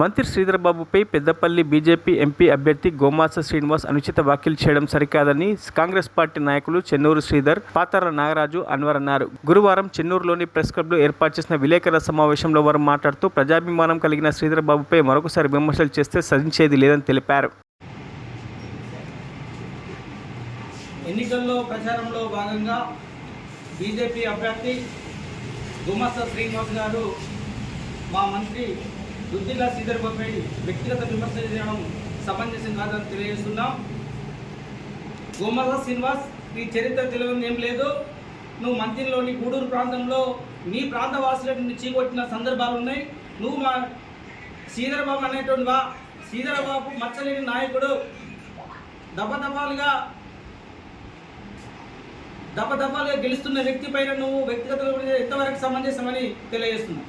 మంత్రి శ్రీధర్బాబుపై Peddapalli BJP MP అభ్యర్థి గోమాస శ్రీనివాస్ అనుచిత వ్యాఖ్యలు చేయడం సరికాదని కాంగ్రెస్ పార్టీ నాయకులు చెన్నూరు శ్రీధర్ పాతర నాగరాజు అన్వర్ అన్నారు గురువారం చెన్నూరులోని ప్రెస్ క్లబ్లో ఏర్పాటు చేసిన విలేకరుల సమావేశంలో వారు మాట్లాడుతూ ప్రజాభిమానం కలిగిన శ్రీధర్బాబుపై మరొకసారి విమర్శలు చేస్తే సహించేది లేదని తెలిపారు. ఎన్నికల్లో ప్రచారంలో భాగంగా బీజేపీ అభ్యర్థి గుమస్త శ్రీనివాస్ గారు మా మంత్రి దుద్దిల్ల శ్రీధర్పై వ్యక్తిగత విమర్శ చేయడం సమంజసం కాదని తెలియజేస్తున్నాం. గుమస్త శ్రీనివాస్ నీ చరిత్ర తెలియని ఏం లేదు. నువ్వు మంత్రిలోని గూడూరు ప్రాంతంలో నీ ప్రాంత వాసులను చీకొట్టిన సందర్భాలు ఉన్నాయి. నువ్వు మా శ్రీధరబాబు అనేటువంటి వా శ్రీధరబాబు మచ్చలేని నాయకుడు. దఫదఫాలుగా దఫదఫాలుగా గెలుస్తున్న వ్యక్తి పైన నువ్వు వ్యక్తిగత ఎంతవరకు సమంజసమని తెలియజేస్తున్నావు?